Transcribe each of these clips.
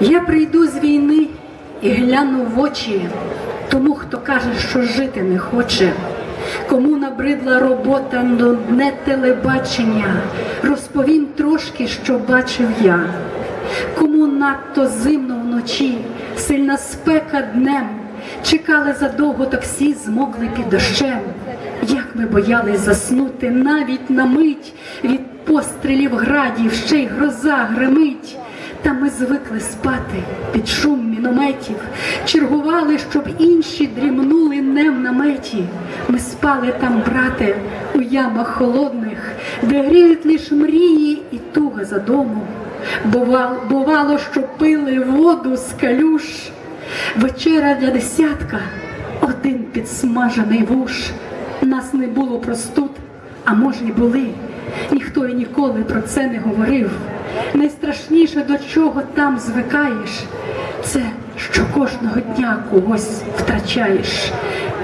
Я прийду з війни і гляну в очі тому, хто каже, що жити не хоче. Кому набридла робота, нудне телебачення, розповім трошки, що бачив я. Кому надто зимно вночі, сильна спека днем, чекали задовго таксі, змокли під дощем. Як ми боялись заснути навіть на мить від пострілів градів, ще й гроза гримить. Та ми звикли спати під шум мінометів, чергували, щоб інші дрімнули не в наметі. Ми спали там, брате, у ямах холодних, де гріють лиш мрії і туга за домом. Бувало, бувало, що пили воду з калюш, вечеря для десятка, один підсмажений вуш. Нас не було простуд, а може й були. Ніхто і ніколи про це не говорив. Найстрашніше, до чого там звикаєш, це що кожного дня когось втрачаєш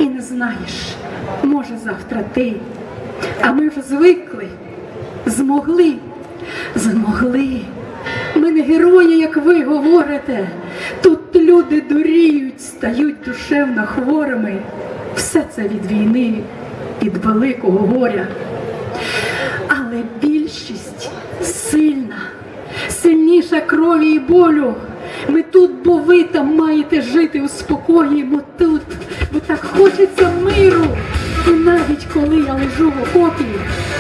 і не знаєш, може завтра ти. А ми вже звикли, змогли, змогли. Ми не герої, як ви говорите. Тут люди дуріють, стають душевно хворими. Все це від війни, від великого горя. Але більшість сильна, сильніша крові і болю. Ми тут, бо ви там маєте жити у спокої, бо тут, бо так хочеться миру. І навіть коли я лежу в окопі,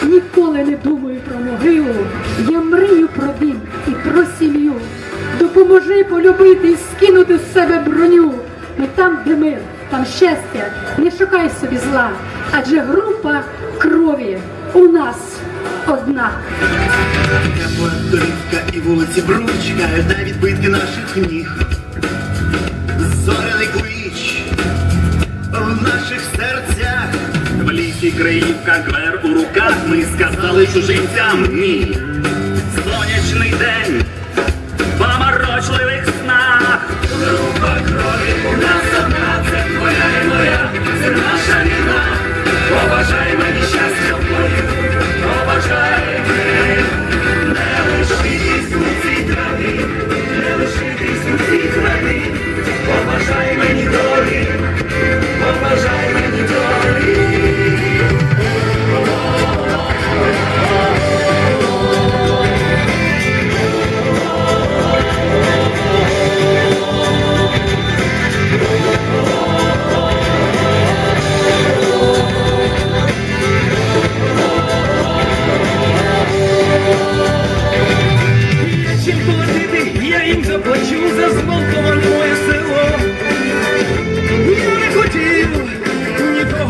ніколи не думаю про могилу. Я мрію про дім і про сім'ю. Допоможи полюбити і скинути з себе броню. Ми там, де мир, там щастя, не шукай собі зла, адже група крові у нас одна. Дорівка і вулиці Бруч чекають на відбитки наших ніг. Зоряний клич в наших серцях. В лісі Криївка, квер у руках. Ми сказали чужинцям ні. Сонячний день поморочливих снах. Група крові у нас одна, це твоя і моя, це наша війна. Побажай мені щастя в бою,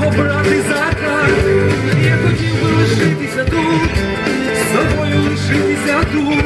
обрати закрай, я хотів би лишитися тут, з собою лишитися тут.